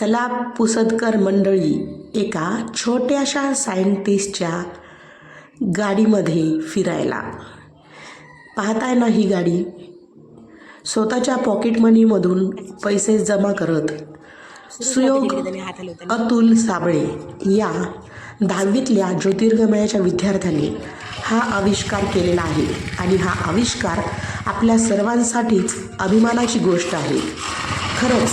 चला पुसदकर मंडळी एका छोट्याशा सायंटिस्टच्या गाडीमध्ये फिरायला. पाहताय ना ही गाडी? स्वतःच्या पॉकेट मनीमधून पैसे जमा करत सुयोग अतुल साबळे या दहावीतल्या ज्योतिर्गमयाच्या विद्यार्थ्याने हा आविष्कार केलेला आहे आणि हा आविष्कार आपल्या सर्वांसाठीच अभिमानाची गोष्ट आहे. खरंच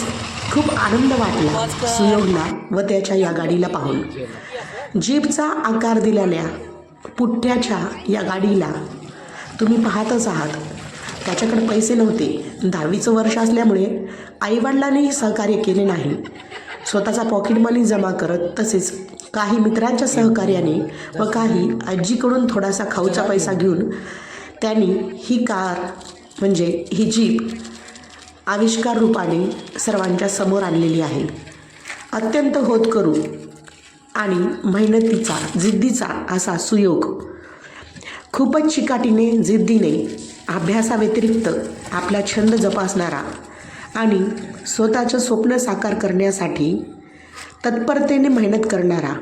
खूप आनंद वाटला सुयोगला व त्याच्या या गाडीला पाहून. जीपचा आकार दिलेल्या पुठ्ठ्याच्या या गाडीला तुम्ही पाहतच आहात. त्याच्याकडे पैसे नव्हते. दहावीचं वर्ष असल्यामुळे आईवडिलांनीही सहकार्य केले नाही. स्वतःचा पॉकेट मनी जमा करत तसेच काही मित्रांच्या सहकार्याने व काही आजीकडून थोडासा खाऊचा पैसा घेऊन त्यांनी ही कार म्हणजे ही जीप आविष्कार रूपाने सर्वांच्या समोर आणलेली आहे. अत्यंत होत करू आणि मेहनतीचा जिद्दीचा असा सुयोग. खूपच चिकाटीने जिद्दीने अभ्यासाव्यतिरिक्त आपला छंद जोपासणारा आणि स्वतःचं स्वप्न साकार करण्यासाठी तत्परतेने मेहनत करणारा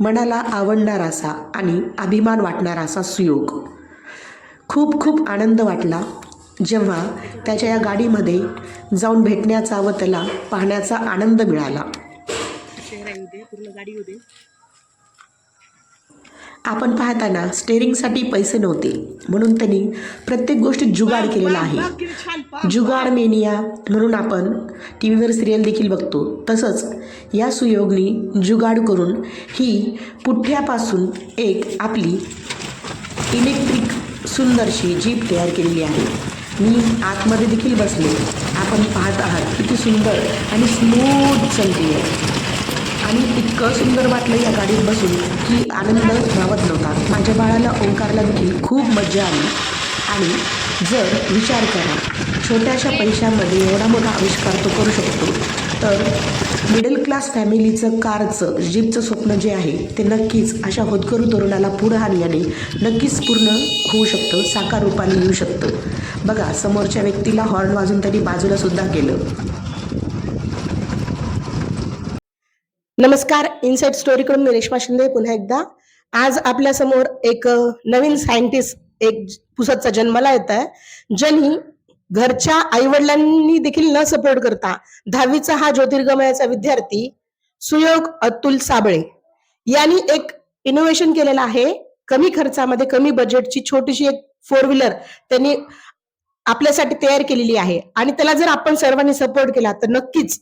मनाला आवडणारा असा आणि अभिमान वाटणारा असा सुयोग. खूप खूप आनंद वाटला जेव्हा त्याच्या या गाडीमध्ये जाऊन भेटण्याचा व त्याला पाहण्याचा आनंद मिळाला. आपण पाहताना स्टेरिंगसाठी पैसे नव्हते. म्हणून त्यांनी प्रत्येक गोष्टीत जुगाड केलेला आहे. जुगाड मेनिया म्हणून आपण टी व्हीवर सिरियल देखील बघतो. तसंच या सुयोगनी जुगाड करून ही पुठ्ठ्यापासून एक आपली इलेक्ट्रिक सुंदरशी जीप तयार केलेली आहे. मी आतमध्ये देखील बसले. आपण पाहत आहात किती सुंदर आणि स्मूथ चालते आहे. आणि इतकं सुंदर वाटलं या गाडीत बसून की आनंद रावत नव्हता. माझ्या बाळाला ओंकारला देखील खूप मजा आली. आणि जर विचार करा छोट्याशा पैशामध्ये एवढा मोठा आविष्कार तो करू शकतो. तर मिडल क्लास फॅमिलीचं कारचं जीपचं स्वप्न जे आहे ते नक्कीच अशा होतकरू तरुणाला पुढं आणल्याने नक्कीच पूर्ण होऊ शकतं साकार रूपाने येऊ शकतं. बघा समोरच्या व्यक्तीला हॉर्न वाजून त्यांनी बाजूला सुद्धा केलं. नमस्कार इनसाइट स्टोरीकडून मी रेश्मा शिंदे पुन्हा एकदा. आज आपल्यासमोर एक नवीन सायंटिस्ट एक पुसतचा जन्माला येत आहे. ज्यांनी घरच्या आईवडिलांनी देखील न सपोर्ट करता दहावीचा हा ज्योतिर्गमयाचा विद्यार्थी सुयोग अतुल साबळे यांनी एक इनोव्हेशन केलेलं आहे. कमी खर्चामध्ये कमी बजेटची छोटीशी एक फोर व्हीलर त्यांनी आपल्यासाठी तयार केलेली आहे. आणि त्याला जर आपण सर्वांनी सपोर्ट केला तर नक्कीच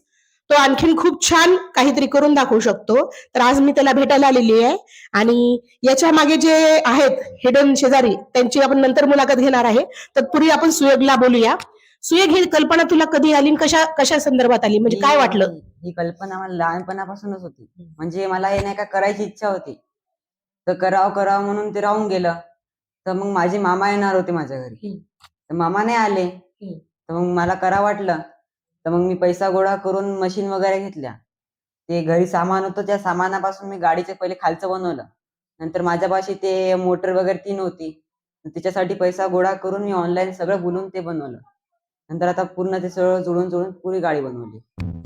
तो आणखीन खूप छान काहीतरी करून दाखवू शकतो. तर आज मी त्याला भेटायला आलेली आहे. आणि याच्या मागे जे आहेत हिडन शेजारी त्यांची आपण नंतर मुलाखत घेणार आहे. तत्पूर्वी आपण सुयोगला बोलूया. सुयोग ही कल्पना तुला कधी आली कशा कशा संदर्भात आली? म्हणजे काय वाटलं? ही- कल्पना मला लहानपणापासूनच होती. म्हणजे मला हे नाही का करायची इच्छा होती. तर करावं करावं म्हणून ते राहून गेलं. तर मग माझे मामा येणार होते माझ्या घरी. तर मामा नाही आले. तर मग मला करा वाटलं. तर मग मी पैसा गोळा करून मशीन वगैरे घेतल्या. ते घरी सामान होतं त्या सामानापासून मी गाडीचं पहिले खालचं बनवलं. नंतर माझ्यापाशी ते मोटर वगैरे ती नव्हती त्याच्यासाठी पैसा गोळा करून मी ऑनलाईन सगळं बोलून ते बनवलं. नंतर आता पूर्ण ते सगळं जुळून जुळून पुरी गाडी बनवली.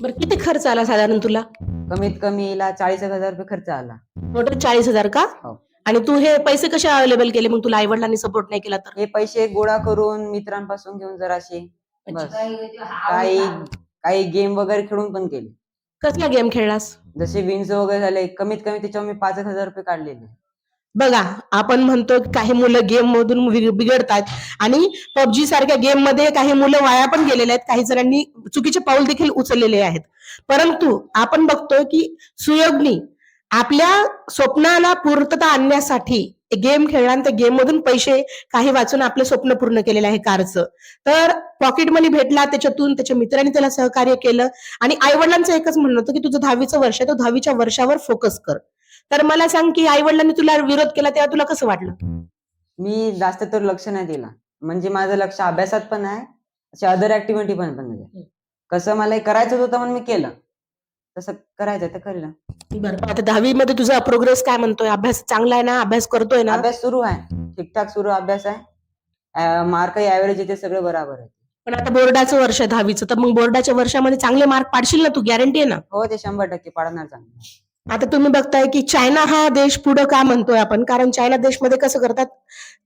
बरं किती खर्च आला साधारण तुला? कमीत कमी हिला चाळीस एक हजार रुपये खर्च आला. टोटल चाळीस हजार का? हो. आणि तू हे पैसे कसे अवेलेबल केले? मग तुला आईवडिलांनी सपोर्ट नाही केला तर? हे पैसे गोळा करून मित्रांपासून घेऊन जराशे बस. काही काही गेम वगैरे खेळून पण केले. कसला गेम खेळलास? जसे विंग्स वगैरे झाले कमीत कमी त्याच्यावर मी पाच एक हजार रुपये काढलेले. बघा आपण म्हणतो की काही मुलं गेम मधून बिघडतात आणि पबजी सारख्या गेममध्ये काही मुलं वाया पण गेलेले आहेत. काही जणांनी चुकीचे पाऊल देखील उचललेले आहेत. परंतु आपण बघतोय की सुयोगनी आपल्या स्वप्नाला पूर्तता आणण्यासाठी गेम खेळला आणि त्या गेम मधून पैसे काही वाचून आपलं स्वप्न पूर्ण केलेलं आहे कारचं. तर पॉकेट मनी भेटला त्याच्यातून त्याच्या मित्रांनी त्याला सहकार्य केलं आणि आईवडिलांचं एकच म्हणणं होतं की तुझं दहावीचं वर्ष आहे तो दहावीच्या वर्षावर फोकस कर. तर मला सांग की आई वडिलांनी तुला विरोध केला तेव्हा तुला कसं वाटलं? मी जास्त तर लक्ष नाही दिला. म्हणजे माझं लक्ष अभ्यासात पण आहे अशा अदर ऍक्टिव्हिटी पण पण कसं मला करायचं होतं म्हणून मी केलं. तसं करायचं तर करेल बरं आता दहावी मध्ये तुझा प्रोग्रेस काय म्हणतोय? अभ्यास चांगला आहे ना? अभ्यास करतोय ना? अभ्यास सुरू आहे. ठीकठाक सुरू अभ्यास आहे. मार्क ऍव्हरेज येते सगळं बरोबर आहे. पण आता बोर्डाचं वर्ष आहे दहावीचं तर मग बोर्डाच्या वर्षामध्ये चांगले मार्क पाडशील ना तू? गॅरंटी आहे ना? हो ते शंभर टक्के पाडणार चांगलं आता तुम्ही बघताय की चायना हा देश पुढं का म्हणतोय आपण? कारण चायना देशमध्ये कसं करतात?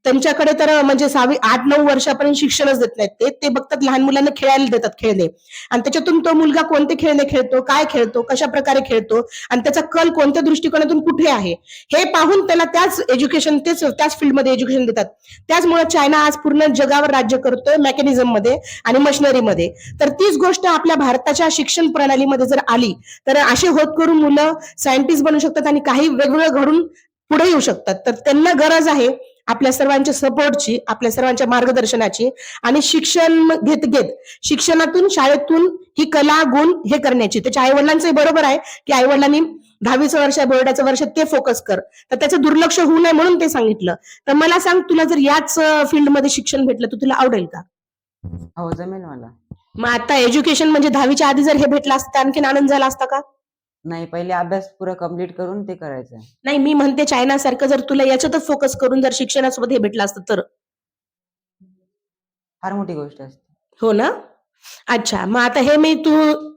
त्यांच्याकडे तर म्हणजे सहावी आठ नऊ वर्षापर्यंत शिक्षणच देत नाहीत ते. ते बघतात लहान मुलांना खेळायला देतात खेळणे. आणि त्याच्यातून तो मुलगा कोणते खेळणे खेळतो काय खेळतो कशा प्रकारे खेळतो आणि त्याचा कल कोणत्या दृष्टिकोनातून कुठे आहे हे पाहून त्याला त्याच एज्युकेशन तेच त्याच फील्डमध्ये एज्युकेशन देतात. त्याचमुळे चायना आज पूर्ण जगावर राज्य करतोय मेकॅनिझममध्ये आणि मशिनरीमध्ये तर तीच गोष्ट आपल्या भारताच्या शिक्षण प्रणालीमध्ये जर आली तर असे होत करून मुलं सायंटिस्ट बनू शकतात आणि काही वेगवेगळं घडून पुढे येऊ शकतात. तर त्यांना गरज आहे आपल्या सर्वांच्या सपोर्टची आपल्या सर्वांच्या मार्गदर्शनाची आणि शिक्षण घेत घेत शिक्षणातून शाळेतून ही कला गुण हे करण्याची. त्याच्या आई वडिलांचंही बरोबर आहे की आई वडिलांनी दहावीचं वर्ष आहे बोर्डाचं वर्ष ते फोकस कर. तर त्याचं दुर्लक्ष होऊ नये म्हणून ते सांगितलं. तर मला सांग तुला जर याच फील्डमध्ये शिक्षण भेटलं तर तुला आवडेल का? हो जमेल मला. मग आता एज्युकेशन म्हणजे दहावीच्या आधी जर हे भेटलं असतं आणखीन आनंद झाला असता का? नाही पहिले अभ्यास पुरा कंप्लीट करून ते करायचं. आहे नाही मी म्हणते चायना सारखं जर तुला याच्यातच फोकस करून जर शिक्षणासोबत हे भेटलं असतं तर. फार मोठी गोष्ट असते. हो ना? अच्छा मग आता हे मी तू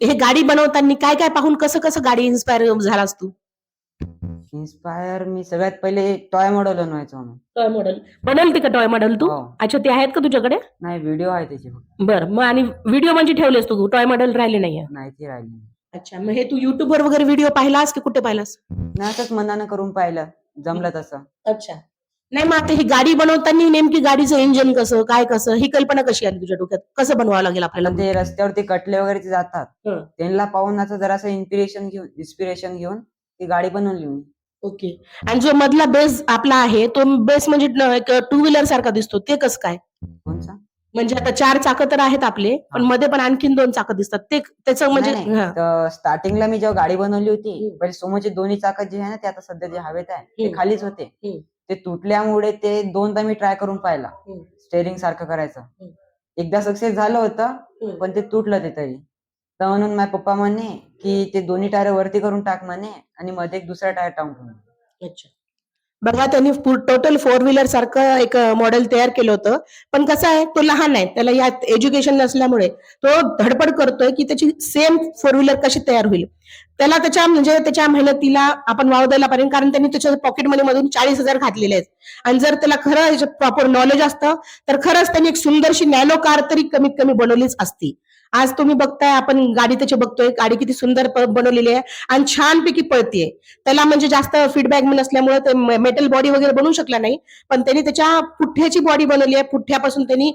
हे गाडी बनवताना काय काय पाहून कसं कसं गाडी इन्स्पायर झालास तू? इन्स्पायर मी सगळ्यात पहिले टॉय मॉडेल बनवायचो म्हणून टॉय मॉडेल बनवते का टॉय मॉडेल तू? हो. अच्छा ते आहेत का तुझ्याकडे? नाही व्हिडिओ आहे त्याचे फक्त. बर मग आणि व्हिडिओ म्हणजे ठेवलेस तू? टॉय मॉडेल राहिले नाहीये. नाही ते राहिले अच्छा मग हे तू युट्यूबवर वगैरे व्हिडिओ पाहिलास की कुठे पाहिलास? नाही असंच मनानं करून पाहिलं जमलं तसं. अच्छा. नाही मग आता ही गाडी बनवताना नेमकी गाडीचं इंजिन कसं काय कसं ही कल्पना कशी आली तुझ्या डोक्यात? कसं बनवावं लागेल आपल्याला? ते रस्त्यावरती कटले वगैरे ते जातात. हं. त्यांना पाहून असं जरासं इन्स्पिरेशन घेऊन इन्स्पिरेशन घेऊन ती गाडी बनवली मी. ओके. आणि जो मधला बेस आपला आहे तो बेस म्हणजे टू व्हीलर सारखा दिसतो ते कसं काय? कोणचा? म्हणजे आता चार चाकं तर आहेत आपले पण. मध्ये पण आणखीन दोन चाकं दिसतात ते त्याचं म्हणजे नाही, नाही. हा. तर स्टार्टिंगला मी जेव्हा गाडी बनवली होती हम्म. पहिले समोरचे दोन्ही चाकं जे आहे ना ते आता सध्या जे हवेत आहे ते हम्म. खालीच होते हम्म. ते तुटल्यामुळे ते दोनदा मी ट्राय करून पाहिला हम्म. स्टेअरिंग सारखं करायचं. एकदा सक्सेस झालं होतं हम्म. पण ते तुटलं ते तरी तर म्हणून माझे पप्पा म्हणे की ते दोन्ही टायर वरती करून टाक म्हणे आणि मध्ये एक दुसरा टायर टाकून. अच्छा बघा त्यांनी टोटल फोर व्हीलर सारखं एक मॉडेल तयार केलं होतं. पण कसं आहे तो लहान आहे त्याला यात एज्युकेशन नसल्यामुळे तो धडपड करतोय की त्याची सेम फोर व्हीलर कशी तयार होईल. त्याला त्याच्या म्हणजे त्याच्या मेहनतीला आपण वाव द्यायला पाहिजे कारण त्यांनी त्याच्या पॉकेट मनी मधून चाळीस हजार घातलेले आहेत. आणि जर त्याला खरं प्रॉपर नॉलेज असतं तर खरंच त्यांनी एक सुंदरशी नॅनो कार तरी कमीत कमी बनवलीच असती. आज तुम्ही बघताय आपण गाडी त्याची बघतोय. गाडी किती सुंदर बनवलेली आहे आणि छानपैकी पळतीये. त्याला म्हणजे जास्त फीडबॅक नसल्यामुळे ते मेटल बॉडी वगैरे बनवू शकला नाही पण त्यांनी त्याच्या पुठ्ठ्याची बॉडी बनवली आहे. पुठ्ठ्यापासून त्यांनी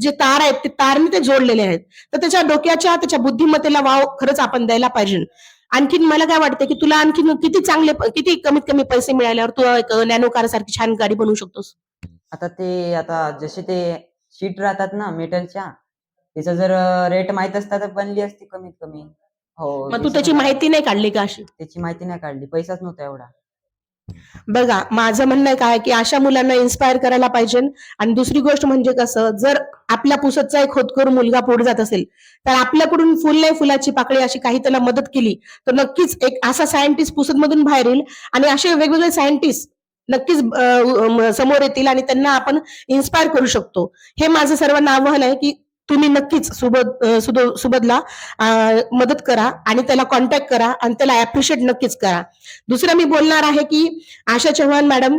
जे तार आहेत ते तारने ते जोडलेले आहेत. तर त्याच्या डोक्याच्या त्याच्या बुद्धिमत्तेला वाव खरंच आपण द्यायला पाहिजे. आणखीन मला काय वाटतं की तुला आणखीन किती चांगले किती कमीत कमी पैसे मिळाल्यावर तू एक नॅनो कार सारखी छान गाडी बनवू शकतोस? आता ते आता जसे ते शीट राहतात ना मेटलच्या त्याचा जर रेट माहीत असता तर बनली असती कमीत कमी. हो मग तू त्याची. माहिती नाही काढली का अशी? त्याची माहिती नाही काढली. पैसाच नव्हता एवढा. बघा माझं म्हणणं आहे काय की अशा मुलांना इन्स्पायर करायला पाहिजे. आणि दुसरी गोष्ट म्हणजे कसं जर आपल्या पुसतचा एक होतकरू मुलगा पुढे जात असेल तर आपल्याकडून फुल नाही फुलाची पाकळी अशी काही त्याला मदत केली तर नक्कीच एक असा सायंटिस्ट पुसतमधून बाहेर येईल. आणि असे वेगवेगळे सायंटिस्ट नक्कीच अं, अं, समोर येतील आणि त्यांना आपण इन्स्पायर करू शकतो. हे माझं सर्वांना आव्हान आहे की तुम्ही नक्कीच सुबोध अं, सुबोधला मदत करा आणि त्याला कॉन्टॅक्ट करा आणि त्याला ऍप्रिशिएट नक्कीच करा. दुसरं मी बोलणार आहे की आशा चव्हाण मॅडम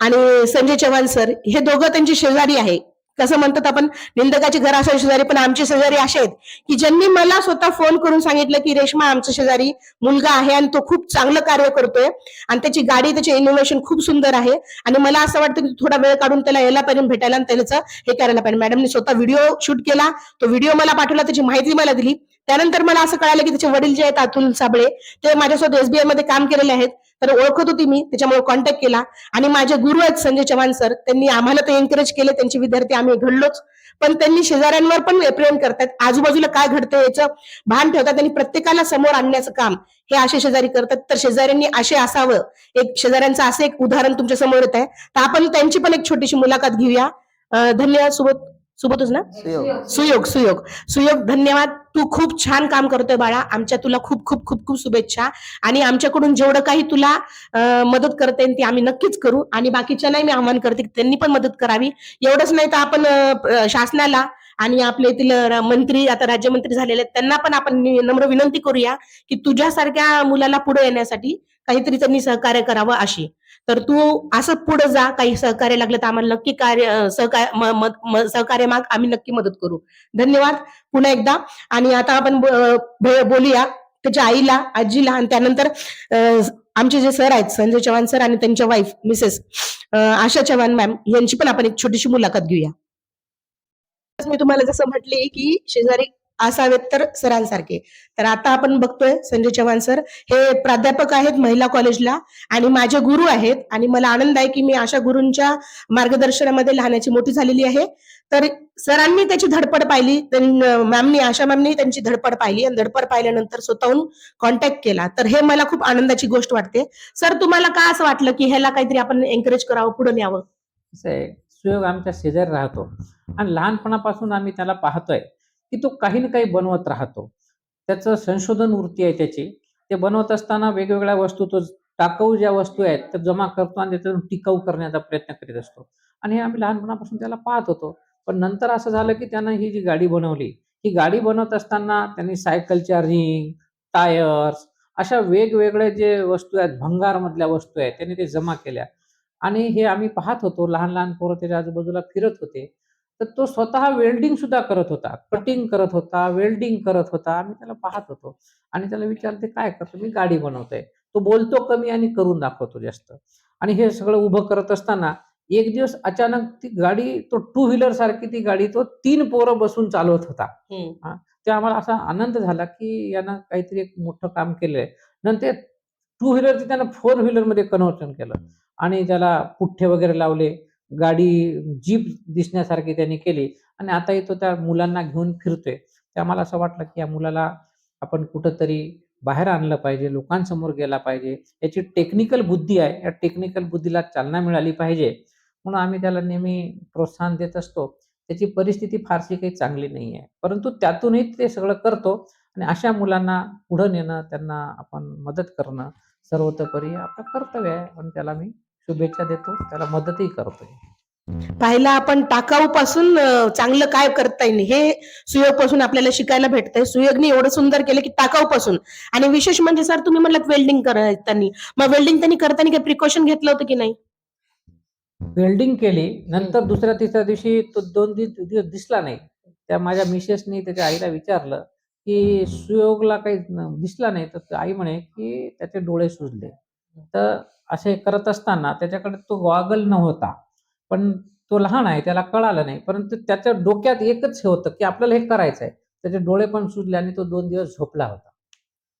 आणि संजय चव्हाण सर हे दोघं त्यांचे शेजारी आहे. कसं म्हणतात आपण? निंदकाचे घर असा शेजारी पण आमचे शेजारी असे आहेत की ज्यांनी मला स्वतः फोन करून सांगितलं की रेश्मा आमचा शेजारी मुलगा आहे आणि तो खूप चांगलं कार्य करतोय आणि त्याची गाडी त्याचे इनोव्हेशन खूप सुंदर आहे आणि मला असं वाटतं की थोडा वेळ काढून त्याला यायला पाहिजे भेटायला आणि त्याचं हे करायला पाहिजे. मॅडमने स्वतः व्हिडिओ शूट केला तो व्हिडिओ मला पाठवला त्याची माहिती मला दिली. त्यानंतर मला असं कळालं की त्याचे वडील जे आहेत अतुल साबळे ते माझ्यासोबत एसबीआयमध्ये काम केलेले आहेत. तर ओळखत होती मी त्याच्यामुळे कॉन्टॅक्ट केला. आणि माझे गुरु आहेत संजय चव्हाण सर त्यांनी आम्हाला तर एनकरेज केले त्यांचे विद्यार्थी आम्ही घडलोच. पण त्यांनी शेजाऱ्यांवर पण प्रेम करतात. आजूबाजूला काय घडतंय याचं भान ठेवतात त्यांनी प्रत्येकाला समोर आणण्याचं काम हे असे शेजारी करतात. तर शेजाऱ्यांनी असे असावं. एक शेजाऱ्यांचं असं एक उदाहरण तुमच्यासमोर येत आहे तर आपण त्यांची पण एक छोटीशी मुलाखत घेऊया. धन्यवाद सुबोध. सोबतच ना सुयोग. सुयोग सुयोग. सुयोग धन्यवाद. तू खूप छान काम करतोय बाळा. आमच्या तुला खूप खूप खूप खूप शुभेच्छा. आणि आमच्याकडून जेवढं काही तुला मदत करता येईल ती आम्ही नक्कीच करू. आणि बाकीच्या नाही मी आव्हान करते की त्यांनी पण मदत करावी. एवढंच नाही तर आपण शासनाला आणि आपल्या येथील मंत्री आता राज्यमंत्री झालेले आहेत त्यांना पण आपण नम्र विनंती करूया की तुझ्यासारख्या मुलाला पुढे येण्यासाठी काहीतरी त्यांनी सहकार्य करावं अशी. तर तू असं पुढे जा काही सहकार्य लागलं तर आम्हाला नक्की कार्य सहकार्य सहकार्य माग आम्ही नक्की मदत करू. धन्यवाद पुन्हा एकदा. आणि आता आपण बोलूया त्याच्या आईला आजीला आणि त्यानंतर आमचे जे सर आहेत संजय चव्हाण सर आणि त्यांच्या wife Mrs Asha Chavan ma'am यांची पण आपण एक छोटीशी मुलाखत घेऊया. मी तुम्हाला जसं म्हटले की शेजारी असावेत तर सरांसारखे. तर आता आपण बघतोय संजय चव्हाण सर हे प्राध्यापक आहेत महिला कॉलेजला आणि माझे गुरु आहेत आणि मला आनंद आहे की मी अशा गुरूंच्या मार्गदर्शनामध्ये लहानाची मोठी झालेली आहे. तर सरांनी त्याची धडपड पाहिली मॅमनी आशा मॅमनी त्यांची धडपड पाहिली आणि धडपड पाहिल्यानंतर स्वतःहून कॉन्टॅक्ट केला. तर हे मला खूप आनंदाची गोष्ट वाटते. सर तुम्हाला का असं वाटलं की ह्याला काहीतरी आपण एनकरेज करावं पुढे न्यावं? सुयोग आमच्या शेजारी राहतो. आणि लहानपणापासून आम्ही त्याला पाहतोय. की तो काही ना काही बनवत राहतो. त्याचं संशोधन वृत्ती आहे त्याची. ते बनवत असताना वेगवेगळ्या वस्तू तो टाकाऊ ज्या वस्तू आहेत त्या जमा करतो आणि त्याच्यातून टिकाऊ करण्याचा प्रयत्न करीत असतो. आणि हे आम्ही लहानपणापासून त्याला पाहत होतो. पण नंतर असं झालं की त्यानं ही जी गाडी बनवली ही गाडी बनवत असताना त्यांनी सायकलच्या रिंग टायर्स अशा वेगवेगळ्या जे वस्तू आहेत भंगारमधल्या वस्तू आहेत त्यांनी ते जमा केल्या. आणि हे आम्ही पाहत होतो. लहान लहान पोरं त्याच्या आजूबाजूला फिरत होते. तर तो स्वतः वेल्डिंग सुद्धा करत होता. कटिंग करत होता वेल्डिंग करत होता. आम्ही त्याला पाहत होतो. आणि त्याला विचारते काय करतो? मी गाडी बनवतोय. तो बोलतो कमी आणि करून दाखवतो जास्त. आणि हे सगळं उभं करत असताना एक दिवस अचानक ती गाडी तो टू व्हीलर सारखी ती गाडी तो तीन पोरं बसून चालवत होता. ते आम्हाला असा आनंद झाला की यानं काहीतरी एक मोठं काम केलंय. नंतर टू व्हीलरचं त्यानं फोर व्हीलरमध्ये कन्व्हर्जन केलं. आणि त्याला पुठ्ठे वगैरे लावले. गाडी जीप दिसण्यासारखी त्यांनी केली. आणि आताही तो त्या मुलांना घेऊन फिरतोय. ते आम्हाला असं वाटलं की या मुलाला आपण कुठंतरी बाहेर आणलं पाहिजे लोकांसमोर गेला पाहिजे. याची टेक्निकल बुद्धी आहे. या टेक्निकल बुद्धीला चालना मिळाली पाहिजे. म्हणून आम्ही त्याला नेहमी प्रोत्साहन देत असतो. त्याची परिस्थिती फारशी काही चांगली नाही आहे. परंतु त्यातूनही ते सगळं करतो आणि अशा मुलांना पुढं नेणं त्यांना आपण मदत करणं सर्वतोपरी आपलं कर्तव्य आहे. पण त्याला मी शुभेच्छा देतो. त्याला मदतही करतोय पाहिला आपण टाकाऊ पासून चांगलं काय करता येईल हे सुयोगपासून आपल्याला शिकायला भेटतंय. सुयोगने एवढं सुंदर केलं की टाकाऊ पासून आणि विशेष म्हणजे सर तुम्ही म्हणलात वेल्डिंग करताना. मग वेल्डिंग त्यांनी करताना काही प्रिकॉशन घेतलं होतं की नाही? वेल्डिंग केली. नंतर दुसऱ्या तिसऱ्या दिवशी तो दोन दिवस दिसला नाही. त्या माझ्या मिसेसनी त्याच्या आईला विचारलं की सुयोगला काही दिसला नाही. तर आई म्हणे की त्याचे डोळे सुजले. तर असे करत असताना त्याच्याकडे तो गॉगल नव्हता. पण तो लहान आहे त्याला कळालं नाही. परंतु त्याच्या डोक्यात एकच हे होतं की आपल्याला हे करायचं आहे. त्याचे डोळे पण सुजले आणि तो दोन दिवस झोपला होता.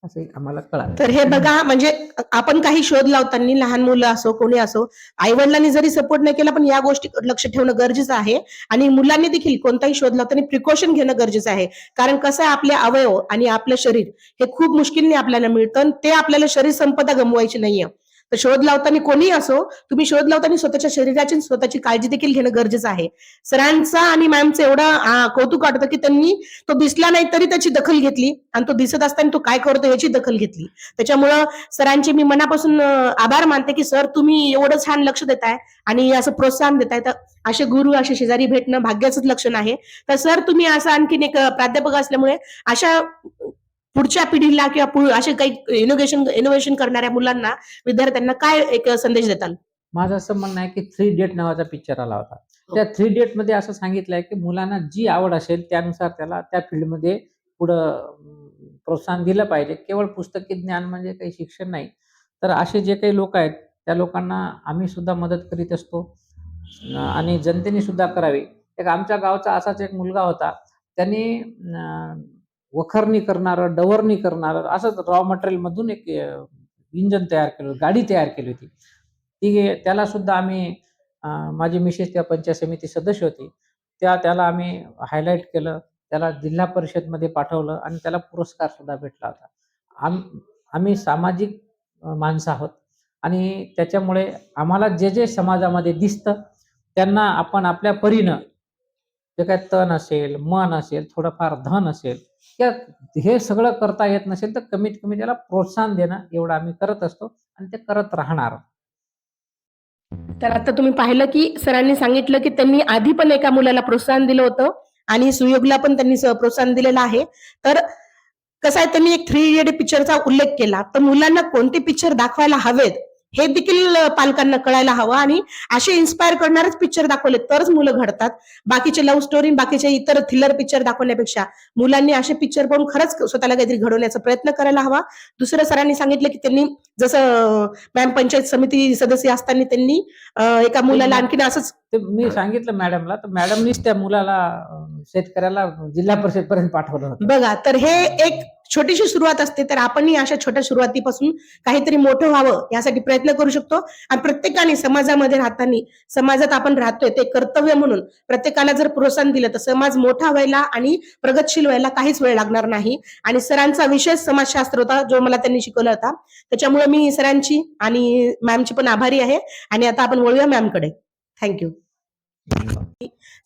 असं आम्हाला कळालं. तर हे बघा म्हणजे आपण काही शोध लावताना लहान मुलं असो कोणी असो आई वडिलांनी जरी सपोर्ट नाही केला पण या गोष्टी लक्ष ठेवणं गरजेचं आहे. आणि मुलांनी देखील कोणताही शोध लावताना प्रिकॉशन घेणं गरजेचं आहे. कारण कसं आहे आपले अवयव आणि आपलं शरीर हे खूप मुश्किलने आपल्याला मिळतं आणि ते आपल्याला शरीर संपदा गमवायची नाहीये. तर शोध लावताना कोणी असो तुम्ही शोध लावताना स्वतःच्या शरीराची स्वतःची काळजी देखील घेणं गरजेचं आहे. सरांचा आणि मॅमचं एवढं कौतुक वाटतं की त्यांनी तो दिसला नाही तरी त्याची दखल घेतली आणि तो दिसत असताना तो काय करतो याची दखल घेतली. त्याच्यामुळं सरांचे मी मनापासून आभार मानते की सर तुम्ही एवढं छान लक्ष देताय आणि असं प्रोत्साहन देताय. तर असे गुरु असे शेजारी भेटणं भाग्याचंच लक्षण आहे. तर सर तुम्ही असं आणखीन एक प्राध्यापक असल्यामुळे अशा पुढच्या पिढीला किंवा असे काही इनोव्हेशन इनोव्हेशन करणाऱ्या मुलांना विद्यार्थ्यांना काय एक संदेश देताल? माझं असं म्हणणं आहे की थ्री डेट नावाचा पिक्चर आला होता. त्या थ्री डेटमध्ये असं सांगितलंय की मुलांना जी आवड असेल त्यानुसार त्याला त्या फील्डमध्ये पुढं प्रोत्साहन दिलं पाहिजे. केवळ पुस्तकी ज्ञान म्हणजे काही शिक्षण नाही. तर असे जे काही लोक आहेत त्या लोकांना आम्ही सुद्धा मदत करीत असतो. आणि जनतेने सुद्धा करावी. एक आमच्या गावचा असाच एक मुलगा होता. त्यांनी वखरणी करणारं डवरणी करणारं असंच रॉ मटेरियलमधून एक इंजन तयार केलं गाडी तयार केली होती. ती त्याला सुद्धा आम्ही माझी मिसेस त्या पंचायत समिती सदस्य होती. त्या त्याला आम्ही हायलाईट केलं त्याला जिल्हा परिषदमध्ये पाठवलं आणि त्याला पुरस्कार सुद्धा भेटला होता. आम आम्ही सामाजिक माणसं आहोत आणि त्याच्यामुळे आम्हाला जे जे समाजामध्ये दिसतं त्यांना आपण आपल्या परीनं जे काय तन असेल मन असेल थोडंफार धन असेल त्या हे सगळं करता येत नसेल तर कमीत कमी त्याला प्रोत्साहन देणं एवढं आम्ही करत असतो आणि ते करत राहणार. तर आता तुम्ही पाहिलं की सरांनी सांगितलं की त्यांनी आधी पण एका मुलाला प्रोत्साहन दिलं होतं आणि सुयोगला पण त्यांनी प्रोत्साहन दिलेलं आहे. तर कसं आहे त्यांनी एक थ्री इडियट पिक्चरचा उल्लेख केला. तर मुलांना कोणते पिक्चर दाखवायला हवेत? हे देखील पालकांना कळायला हवं आणि असे इन्स्पायर करणारेच पिक्चर दाखवले तरच मुलं घडतात. बाकीचे लव्ह स्टोरी बाकीचे इतर थ्रिलर पिक्चर दाखवण्यापेक्षा मुलांनी असे पिक्चर पाहून खरंच स्वतःला काहीतरी घडवण्याचा प्रयत्न करायला हवा. दुसरं सरांनी सांगितलं की त्यांनी जसं मॅम पंचायत समिती सदस्य असताना त्यांनी एका मुलाला आणखीन असंच ते मी सांगितलं मॅडमला तर मॅडमनीच त्या मुलाला शेतकऱ्याला जिल्हा परिषद पर्यंत पाठवलं होतं. बघा तर हे एक छोटीशी सुरुवात असते तर आपणही अशा छोट्या सुरुवातीपासून काहीतरी मोठं व्हावं यासाठी प्रयत्न करू शकतो. आणि प्रत्येकाने समाजामध्ये राहताना समाजात आपण राहतोय ते कर्तव्य म्हणून प्रत्येकाला जर प्रोत्साहन दिलं तर समाज मोठा व्हायला आणि प्रगतशील व्हायला काहीच वेळ लागणार नाही. आणि सरांचा विषय समाजशास्त्र होता जो मला त्यांनी शिकवला होता. त्याच्यामुळे मी सरांची आणि मॅमची पण आभारी आहे. आणि आता आपण वळूया मॅमकडे. थँक्यू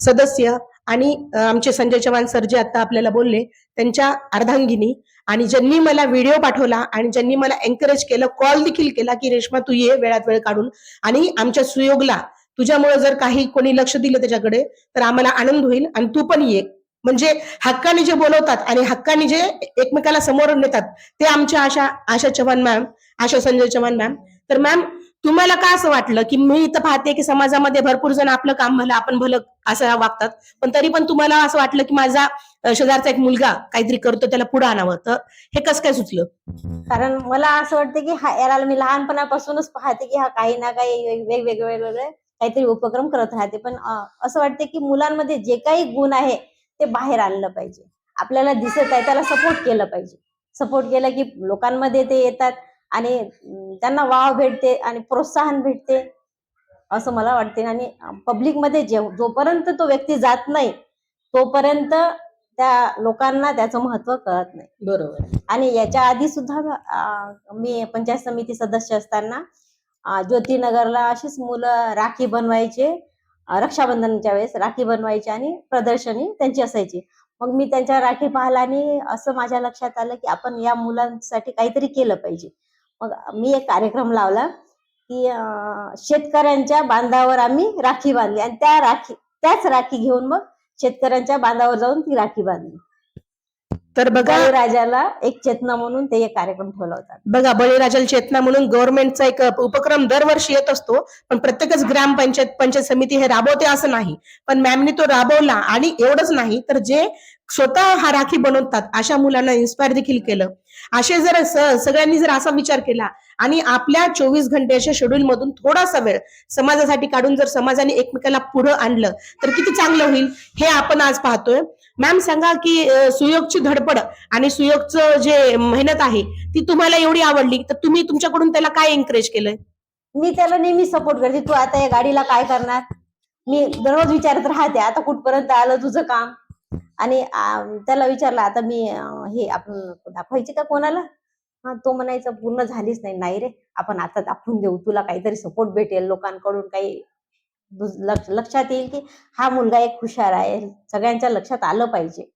सदस्य आणि आमचे संजय चव्हाण सर जे आता आपल्याला बोलले त्यांच्या अर्धांगिनी आणि ज्यांनी मला व्हिडिओ पाठवला आणि ज्यांनी मला एनकरेज केलं कॉल देखील केला की रेश्मा तू ये वेळात वेळ काढून. आणि आमच्या सुयोगला तुझ्यामुळे जर काही कोणी लक्ष दिलं त्याच्याकडे तर आम्हाला आनंद होईल आणि तू पण ये. म्हणजे हक्काने जे बोलवतात आणि हक्काने जे एकमेकाला समोर नेतात ते आमच्या आशा आशा चव्हाण मॅम आशा संजय चव्हाण मॅम. तर मॅम तुम्हाला का असं वाटलं की मी इथं पाहते की समाजामध्ये भरपूर जण आपलं काम भलं आपण भलं असं वागतात? पण तरी पण तुम्हाला असं वाटलं की माझा शेजारचा एक मुलगा काहीतरी करतो त्याला पुढे आणावं? तर हे कसं काय सुचलं? कारण मला असं वाटतं की हा याला मी लहानपणापासूनच पाहते की हा काही ना काही वेगवेगळे वेगवेगळे काहीतरी उपक्रम करत राहते. पण असं वाटतं की मुलांमध्ये जे काही गुण आहे ते बाहेर आणलं पाहिजे. आपल्याला दिसत आहे त्याला सपोर्ट केलं पाहिजे. सपोर्ट केलं की लोकांमध्ये ते येतात. आणि त्यांना वाव भेटते आणि प्रोत्साहन भेटते असं मला वाटते. आणि पब्लिकमध्ये जे जोपर्यंत तो व्यक्ती जात नाही तोपर्यंत त्या लोकांना त्याचं महत्त्व कळत नाही. बरोबर. आणि याच्या आधी सुद्धा मी पंचायत समिती सदस्य असताना ज्योतिनगरला अशीच मुलं राखी बनवायचे रक्षाबंधनच्या वेळेस राखी बनवायची आणि प्रदर्शनी त्यांची असायची. मग मी त्यांच्या राखी पाहिला आणि असं माझ्या लक्षात आलं की आपण या मुलांसाठी काहीतरी केलं पाहिजे. मग मी एक कार्यक्रम लावला की शेतकऱ्यांच्या बांधावर आम्ही राखी बांधली आणि त्या राखी त्याच राखी घेऊन मग शेतकऱ्यांच्या बांधावर जाऊन ती राखी बांधली. तर बघा राजाला एक चेतना म्हणून ते एक कार्यक्रम ठेवला होता. बघा बळीराजाला चेतना म्हणून गव्हर्नमेंटचा एक उपक्रम दरवर्षी येत असतो पण प्रत्येकच ग्रामपंचायत पंचायत समिती हे राबवते असं नाही. पण मॅमनी तो राबवला आणि एवढंच नाही तर जे स्वतः हा राखी बनवतात. अशा मुलांना इन्स्पायर देखील केलं. असे जर सगळ्यांनी जर असा विचार केला आणि आपल्या चोवीस घंट्याच्या शेड्यूल मधून थोडासा वेळ समाजासाठी काढून जर समाजाने एकमेकाला पुढं आणलं तर किती चांगलं होईल? हे आपण आज पाहतोय. मॅम सांगा की सुयोगची धडपड आणि सुयोगचं जे मेहनत आहे ती तुम्हाला एवढी आवडली तर तुम्ही तुमच्याकडून त्याला काय एनकरेज केलंय? मी त्याला नेहमी सपोर्ट करते. तू आता या गाडीला काय करणार? मी दररोज विचारत राहते आता कुठपर्यंत आलं तुझं काम? आणि त्याला विचारलं आता मी हे आपण दाखवायची का कोणाला? हा तो म्हणायचा पूर्ण झालीच नाही. नाही रे आपण आता दाखवून देऊ. तुला काहीतरी सपोर्ट भेटेल लोकांकडून काही लक्षात येईल की हा मुलगा एक हुशार आहे सगळ्यांच्या लक्षात आलं पाहिजे.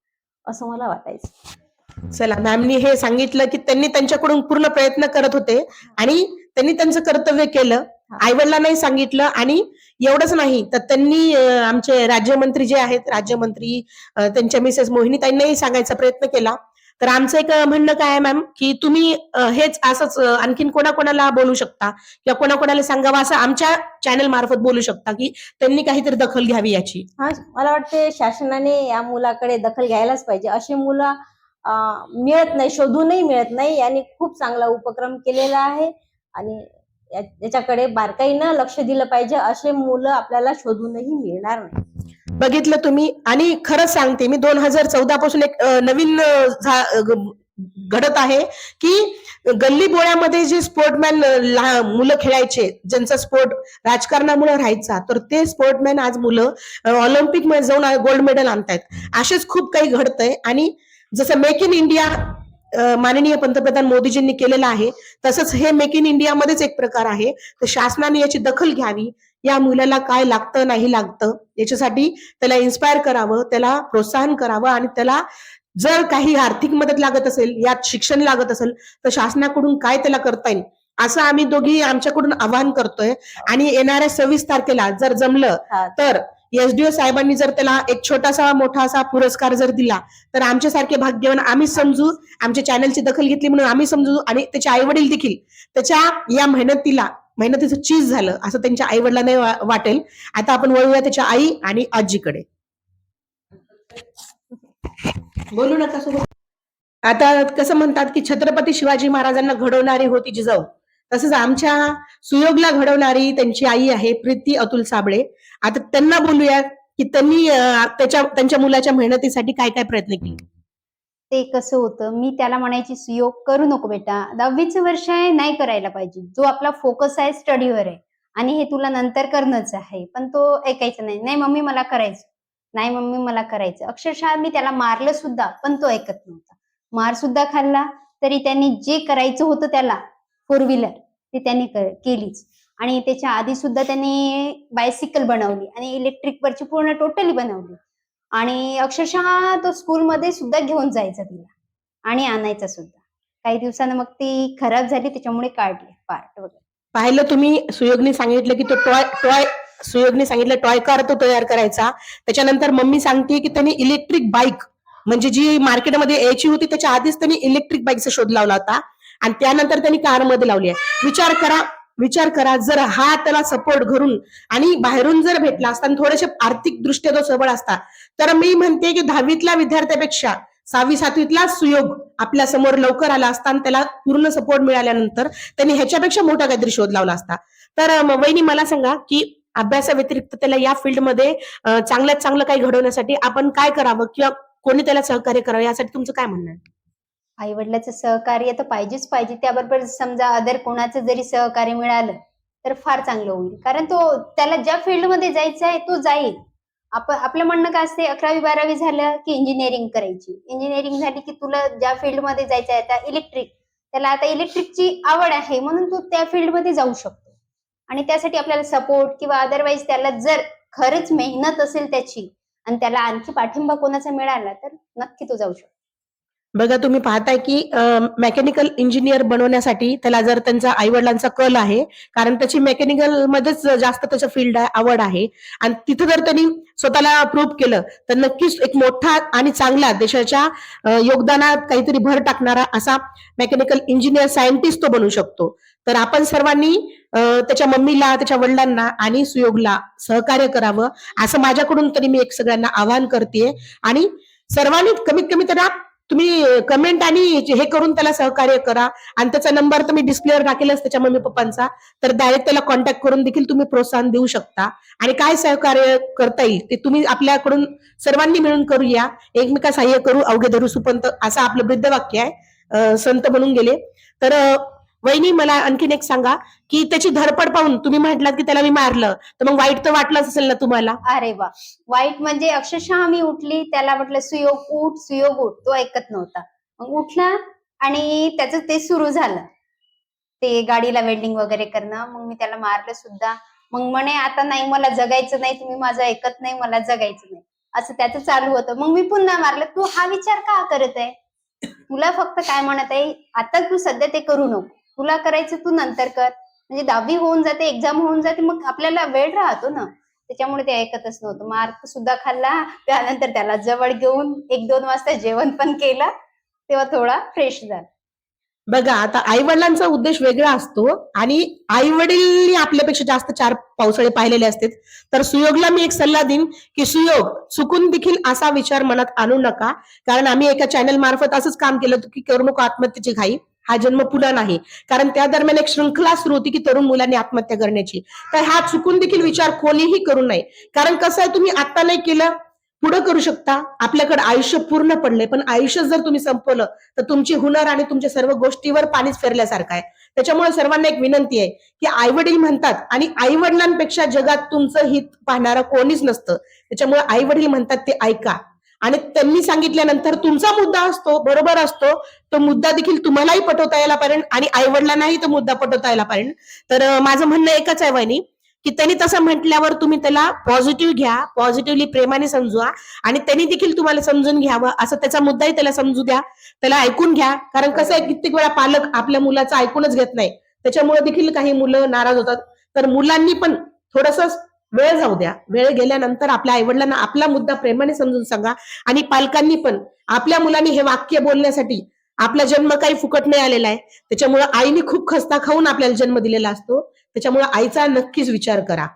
असं मला वाटायचं. चला मॅमनी हे सांगितलं की त्यांनी त्यांच्याकडून पूर्ण प्रयत्न करत होते आणि त्यांनी त्यांचं कर्तव्य केलं. आईवडिलांनाही सांगितलं आणि एवढंच नाही. तर त्यांनी आमचे राज्यमंत्री जे आहेत राज्यमंत्री त्यांच्या मिसेस मोहिनीताईंनाही सांगायचा प्रयत्न केला. तर आमचं एक म्हणणं काय आहे मॅम की तुम्ही हेच असंच आणखीन कोणाकोणाला बोलू शकता किंवा कोणाकोणाला सांगावं असं आमच्या चॅनल मार्फत बोलू शकता की त्यांनी काहीतरी दखल घ्यावी याची. हा मला वाटते शासनाने या मुलाकडे दखल घ्यायलाच पाहिजे. अशी मुलं मिळत नाही शोधूनही मिळत नाही. यांनी खूप चांगला उपक्रम केलेला आहे आणि याच्याकडे बारकाईनं लक्ष दिलं पाहिजे असे मुलं आपल्याला शोधूनही मिळणार नाही. बघितलं तुम्ही आणि खरंच सांगते मी दोन हजार चौदा पासून एक नवीन घडत आहे की गल्ली बोळ्यामध्ये जे स्पोर्टमॅन मुलं खेळायचे ज्यांचा स्पोर्ट राजकारणामुळे राहायचा तर ते स्पोर्टमॅन आज मुलं ऑलिम्पिकमध्ये जाऊन गोल्ड मेडल आणतायत. असेच खूप काही घडतंय आणि जसं मेक इन इंडिया माननीय पंतप्रधान मोदीजींनी केलेलं आहे. तसंच हे मेक इन इंडियामध्येच एक प्रकार आहे. तर शासनाने याची दखल घ्यावी. या मुलाला काय लागतं नाही लागतं याच्यासाठी त्याला इन्स्पायर करावं त्याला प्रोत्साहन करावं आणि त्याला जर काही आर्थिक मदत लागत असेल यात शिक्षण लागत असेल तर शासनाकडून काय त्याला करता येईल? असं आम्ही दोघी आमच्याकडून आवाहन करतोय. आणि येणाऱ्या सव्वीस तारखेला जर जमलं. तर एसडीओ साहेबांनी जर त्याला एक छोटासा मोठा असा पुरस्कार जर दिला तर आमच्यासारखे भाग्यवान आम्ही समजू आमच्या चॅनलची दखल घेतली म्हणून आम्ही समजू आणि त्याचे आई वडील देखील. त्याच्या या मेहनतीला मेहनतीचं चीज झालं असं त्यांच्या आई वडिलांना वाटेल. आता आपण वळूया त्याच्या आई आणि आजीकडे. बोलू नका सोबत. आता कसं म्हणतात की छत्रपती शिवाजी महाराजांना घडवणारी होती जिजाऊ. तसंच आमच्या सुयोगला घडवणारी त्यांची आई आहे प्रीती अतुल साबळे. आता त्यांना बोलूया की त्यांनी त्याच्या त्यांच्या मुलाच्या मेहनतीसाठी काय काय प्रयत्न केले? ते कसं होतं मी त्याला म्हणायची सुयोग करू नको बेटा. दहावीच वर्ष आहे नाही करायला पाहिजे. जो आपला फोकस आहे स्टडीवर आहे. आणि हे तुला नंतर करणंच आहे. पण तो ऐकायचं नाही नाही मम्मी मला करायचं. नाही मम्मी मला करायचं. अक्षरशः मी त्याला मारलं सुद्धा पण तो ऐकत नव्हता. मार सुद्धा खाल्ला तरी त्यांनी जे करायचं होतं त्याला फोर व्हीलर ते त्यांनी केलीच. आणि त्याच्या आधी सुद्धा त्यांनी बायसिकल बनवली आणि इलेक्ट्रिक वरची पूर्ण टोटली बनवली. आणि अक्षरशः तो स्कूलमध्ये सुद्धा घेऊन जायचा तिला. आणि आणायचा सुद्धा. काही दिवसानं मग ती खराब झाली त्याच्यामुळे काढले पार्ट वगैरे. पाहिलं तुम्ही सुयोगने सांगितलं की तो टॉय टॉय सुयोगने सांगितलं टॉय कार तो तयार करायचा. त्याच्यानंतर मम्मी सांगते की त्यांनी इलेक्ट्रिक बाईक म्हणजे जी मार्केटमध्ये यायची होती त्याच्या आधीच त्यांनी इलेक्ट्रिक बाईकचा शोध लावला होता. आणि त्यानंतर त्यांनी कारमध्ये लावली आहे. विचार करा विचार करा जर हा त्याला सपोर्ट घरून आणि बाहेरून जर भेटला असता आणि थोडेसे आर्थिक दृष्ट्या तो सबळ असता तर मी म्हणते की दहावीतल्या विद्यार्थ्यापेक्षा सहावी सातवीतला सुयोग आपल्यासमोर लवकर आला असता आणि त्याला पूर्ण सपोर्ट मिळाल्यानंतर त्यांनी ह्याच्यापेक्षा मोठा काहीतरी शोध लावला असता. तर वहिनी मला सांगा की अभ्यासाव्यतिरिक्त त्याला या फील्डमध्ये चांगल्यात चांगलं काही घडवण्यासाठी आपण काय करावं किंवा कोणी त्याला सहकार्य करावं यासाठी तुमचं काय म्हणणं आहे? आई वडिलाचं सहकार्य तर पाहिजेच पाहिजे. त्याबरोबर समजा अदर कोणाचं जरी सहकार्य मिळालं तर फार चांगलं होईल. कारण तो त्याला ज्या फील्डमध्ये जायचं आहे तो जाईल. आपण आपलं म्हणणं काय असते? अकरावी बारावी झालं की इंजिनिअरिंग करायची. इंजिनिअरिंग झाली की तुला ज्या फील्डमध्ये जायचं आहे त्या इलेक्ट्रिक त्याला आता इलेक्ट्रिकची आवड आहे म्हणून तू त्या फील्डमध्ये जाऊ शकतो. आणि त्यासाठी आपल्याला सपोर्ट किंवा अदरवाईज त्याला जर खरंच मेहनत असेल त्याची आणि त्याला आणखी पाठिंबा कोणाचा मिळाला तर नक्की तो जाऊ शकतो. बघा तुम्ही पाहताय की मेकॅनिकल इंजिनियर बनवण्यासाठी त्याला जर त्यांचा आईवडिलांचा कल आहे कारण त्याची मेकॅनिकल मध्येच जास्त त्याचं फील्ड आहे आवड आहे. आणि तिथं जर त्यांनी स्वतःला प्रूव्ह केलं तर नक्कीच एक मोठा आणि चांगला देशाच्या योगदानात काहीतरी भर टाकणारा असा मेकॅनिकल इंजिनियर सायंटिस्ट तो बनू शकतो. तर आपण सर्वांनी त्याच्या मम्मीला त्याच्या वडिलांना आणि सुयोगला सहकार्य करावं असं माझ्याकडून तरी मी एक सगळ्यांना आवाहन करते आणि सर्वांनी कमीत कमी त्यांना तुम्ही कमेंट आणि हे करून त्याला सहकार्य करा. आणि त्याचा नंबर तुम्ही डिस्प्लेवर टाकेलच त्याच्या मम्मी पप्पांचा. तर डायरेक्ट त्याला कॉन्टॅक्ट करून देखील तुम्ही प्रोत्साहन देऊ शकता. आणि काय सहकार्य करता येईल ते तुम्ही आपल्याकडून सर्वांनी मिळून करूया. एकमेका सहाय्य करू अवघे धरू सुपंत असं आपलं वृद्ध वाक्य आहे संत म्हणून गेले. तर वहिनी मला आणखीन एक सांगा की त्याची धडपड पाहून तुम्ही म्हटलात की त्याला मी मारलं तर मग वाईट तर वाटलंच असेल ना तुम्हाला? अरे वा. वाईट म्हणजे अक्षरशः मी उठली त्याला म्हटलं सुयोग उठ सुयोग उठ. तो ऐकत नव्हता. मग उठला आणि त्याचं ते सुरू झालं. ते गाडीला वेल्डिंग वगैरे करणं मग मी त्याला मारलं सुद्धा. मग म्हणे आता नाही मला जगायचं नाही तुम्ही माझं ऐकत नाही मला जगायचं नाही. असं त्याचं चालू होतं. मग मी पुन्हा मारलं तू हा विचार का करत आहे? तुला फक्त काय म्हणत आहे आता तू सध्या ते करू नको. तुला करायचं तू नंतर कर. म्हणजे दहावी होऊन जाते एक्झाम होऊन जाते मग आपल्याला वेळ राहतो ना. त्याच्यामुळे ते ऐकतच नव्हतं. मार्क सुद्धा खाल्ला त्यानंतर त्याला जवळ घेऊन एक दोन वाजता जेवण पण केलं तेव्हा थोडा फ्रेश झाला. बघा आता आई वडिलांचा उद्देश वेगळा असतो आणि आई वडील आपल्यापेक्षा जास्त चार पावसाळे पाहिलेले असतात. तर सुयोगला मी एक सल्ला देईन की सुयोग चुकून देखील असा विचार मनात आणू नका. कारण आम्ही एका चॅनल मार्फत असंच काम केलं की करू नको आत्महत्येची घाई. हा जन्म पुन्हा नाही. कारण त्या दरम्यान एक शृंखला सुरू होती की तरुण मुलांनी आत्महत्या करण्याची. तर हा चुकून देखील विचार कोणीही करू नये. कारण कसं आहे तुम्ही आता नाही केलं पुढे करू शकता. आपल्याकडे आयुष्य पूर्ण पडले पण आयुष्य जर तुम्ही संपवलं तर तुमची हुनर आणि तुमच्या सर्व गोष्टीवर पाणीच फिरल्यासारखं आहे. त्याच्यामुळे सर्वांना एक विनंती आहे की आई वडील म्हणतात आणि आई वडिलांपेक्षा जगात तुमचं हित पाहणारं कोणीच नसतं. त्याच्यामुळे आई वडील म्हणतात ते ऐका. आणि त्यांनी सांगितल्यानंतर तुमचा मुद्दा असतो बरोबर असतो तो मुद्दा देखील तुम्हालाही पटवता यायला पाहिजे आणि आईवडिलांनाही तो मुद्दा पटवता यायला पाहिजे तर माझं म्हणणं एकच आहे वहिनी की त्यांनी तसं म्हटल्यावर तुम्ही त्याला पॉझिटिव्ह घ्या पॉझिटिव्हली प्रेमाने समजवा आणि त्यांनी देखील तुम्हाला समजून घ्यावं असं त्याचा मुद्दाही त्याला समजू द्या त्याला ऐकून घ्या. कारण कसं आहे कित्येक वेळा पालक आपल्या मुलाचं ऐकूनच घेत नाही. त्याच्यामुळे देखील काही मुलं नाराज होतात. तर मुलांनी पण थोडस वेळ जाऊ द्या. वेळ गेल्यानंतर आपल्या आईवडिलांना आपला मुद्दा प्रेमाने समजून सांगा आणि पालकांनी पण आपल्या मुलांनी हे वाक्य बोलण्यासाठी आपला जन्म काही फुकट नाही आलेला आहे. त्याच्यामुळे आईने खूप खस्ता खाऊन आपल्याला जन्म दिलेला असतो. त्याच्यामुळे आईचा नक्कीच विचार करा.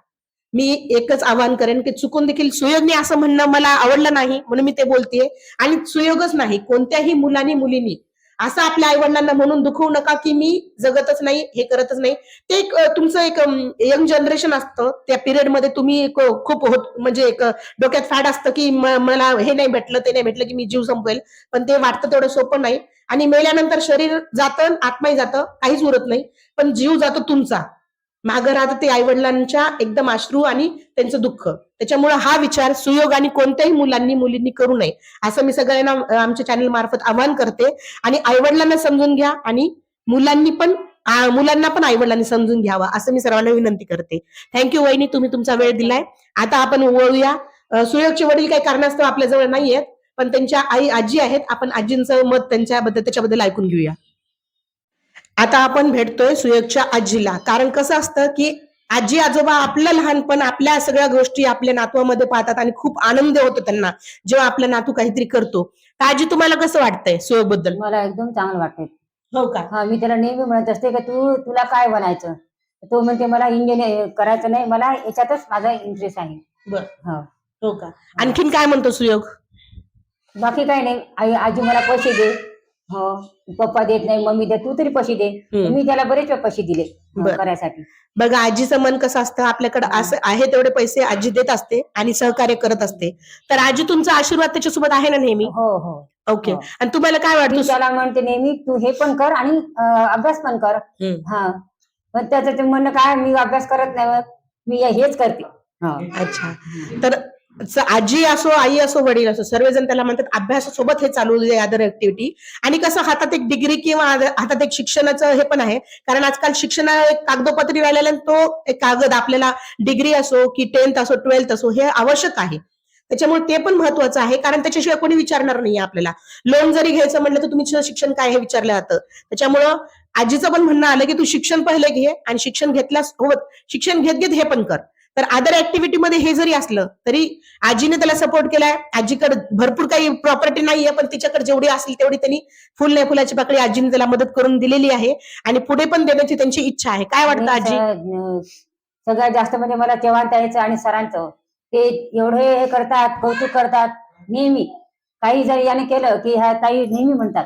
मी एकच आवाहन करेन की चुकून देखील सुयोगने असं म्हणणं मला आवडलं नाही म्हणून मी ते बोलतेय. आणि सुयोगच नाही. कोणत्याही मुलांनी मुलींनी असं आपल्या आई वडिलांना म्हणून दुखवू नका की मी जगतच नाही हे करतच नाही. ते एक तुमचं एक यंग जनरेशन असतं. त्या पिरियडमध्ये तुम्ही एक, खूप होत म्हणजे एक डोक्यात फॅड असतं की मला हे नाही भेटलं ते नाही भेटलं की मी जीव संपवेल. पण ते वाटतं तेवढं सोपं नाही. आणि मेल्यानंतर शरीर जातं आत्माही जातं. काहीच उरत नाही. पण जीव जातो तुमचा. मागं राहतं ते आई वडिलांच्या एकदम अश्रू आणि त्यांचं दुःख. त्याच्यामुळे हा विचार सुयोग आणि कोणत्याही मुलांनी मुलींनी करू नये. असं मी सगळ्यांना आमच्या चॅनल मार्फत आवाहन करते. आणि आईवडिलांना समजून घ्या आणि मुलांनी पण मुलांना पण आईवडिलांनी समजून घ्यावा असं मी सर्वांना विनंती करते. थँक्यू वहिनी तुम्ही तुमचा वेळ दिलाय. आता आपण वळूया. सुयोगचे वडील काही कारणास्तव आपल्याजवळ नाहीयेत नाही आहेत पण त्यांच्या आई आजी आहेत. आपण आजींचं मत त्यांच्याबद्दल त्याच्याबद्दल ऐकून घेऊया. आता आपण भेटतोय सुयोगच्या आजीला. कारण कसं असतं की आजी आजोबा आपलं लहानपण आपल्या सगळ्या गोष्टी आपल्या नातवामध्ये पाहतात आणि खूप आनंद होतो त्यांना जेव्हा आपला नातू काहीतरी करतो. तर आजी तुम्हाला कसं वाटतंय सुयोगबद्दल मला एकदम चांगलं वाटतंय. हो का? हा मी त्याला नेहमी म्हणत असते की तू तुला काय बनायचं? तो म्हणते मला इंजिनियर करायचं नाही. मला याच्यातच माझा इंटरेस्ट आहे. बर. हा. हो का? आणखीन काय म्हणतो सुयोग? बाकी काही नाही. आई आजी मला पैसे दे. हो पप्पा देत नाही मम्मी दे तू तरी पैसे दे. हम्म. मी त्याला बरेच वेळा पैसे दिले बर. करायसाठी. बघा आजीचं मन कसं असतं आपल्याकडे असं आहे तेवढे पैसे आजी देत असते आणि सहकार्य करत असते. तर आजी तुमचा आशीर्वाद त्याच्यासोबत आहे ना नेहमी? हो हो. ओके. हो. आणि तुम्हाला काय मी वाटतं? त्याला म्हणते नेहमी तू हे पण कर आणि अं, अभ्यास पण कर. हम्म. हा. पण त्याचं ते म्हणणं काय मी अभ्यास करत नाही मी हेच करते. हा. अच्छा. तर आजी असो आई असो वडील असो सर्वजण त्याला म्हणतात अभ्यासासोबत हे चालू दे अदर ऍक्टिव्हिटी आणि कसं हातात एक डिग्री किंवा हातात एक शिक्षणाचं हे पण आहे. कारण आजकाल शिक्षण एक कागदोपत्री राहिलेला तो एक कागद आपल्याला डिग्री असो की टेन्थ असो ट्वेल्थ असो हे आवश्यक आहे. त्याच्यामुळे ते पण महत्वाचं आहे. कारण त्याच्याशिवाय कोणी विचारणार नाही आपल्याला. लोन जरी घ्यायचं म्हटलं तर तुमचं शिक्षण काय हे विचारलं जातं. त्याच्यामुळं आजीचं पण म्हणणं आलं की तू शिक्षण पहिले घे आणि शिक्षण घेतल्यासोबत शिक्षण घेत घेत हे पण कर. तर अदर ऍक्टिव्हिटी मध्ये हे जरी असलं तरी आजीने त्याला सपोर्ट केलाय. आजीकडे भरपूर काही प्रॉपर्टी नाहीये पण तिच्याकडे जेवढी असेल तेवढी त्यांनी फुल नाही फुलाची पाकळी आजीने त्याला मदत करून दिलेली आहे आणि पुढे पण देण्याची त्यांची इच्छा आहे. काय वाटतं आजी? सगळ्यात जास्त म्हणजे मला चव्हाण ताईचं आणि सरांचं ते एवढे हे करतात कौतुक करतात नेहमी. काही जरी याने केलं की ह्या ताई नेहमी म्हणतात.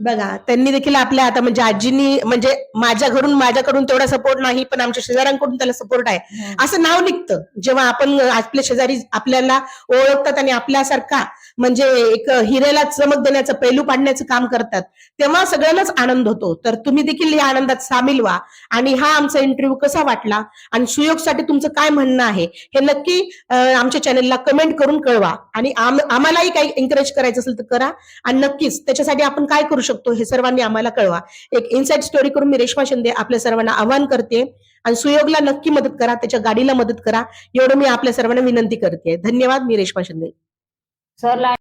बघा त्यांनी देखील आपल्या आता म्हणजे आजीनी म्हणजे माझ्या घरून माझ्याकडून तेवढा सपोर्ट नाही पण आमच्या शेजाऱ्यांकडून त्याला सपोर्ट आहे. असं नाव निघतं. जेव्हा आपण आपल्या शेजारी आपल्याला ओळखतात आणि आपल्यासारखा म्हणजे एक हिरेला चमक देण्याचं पैलू पाडण्याचं काम करतात तेव्हा सगळ्यांनाच आनंद होतो. तर तुम्ही देखील या आनंदात सामील व्हा. आणि हा आमचा इंटरव्ह्यू कसा वाटला? आणि सुयोगसाठी तुमचं काय म्हणणं आहे? हे नक्की आमच्या चॅनलला कमेंट करून कळवा. आणि आम- आम्हालाही काही एन्करेज करायचं असेल तर करा. आणि नक्कीच त्याच्यासाठी आपण काय करू शकतो हे सर्वांनी आम्हाला कळवा. एक इनसाइड स्टोरी करून मी रेश्मा शिंदे आपल्या सर्वांना आवाहन करते आणि सुयोगला नक्की मदत करा त्याच्या गाडीला मदत करा एवढं मी आपल्या सर्वांना विनंती करते. धन्यवाद मी रेश्मा शिंदे. सरला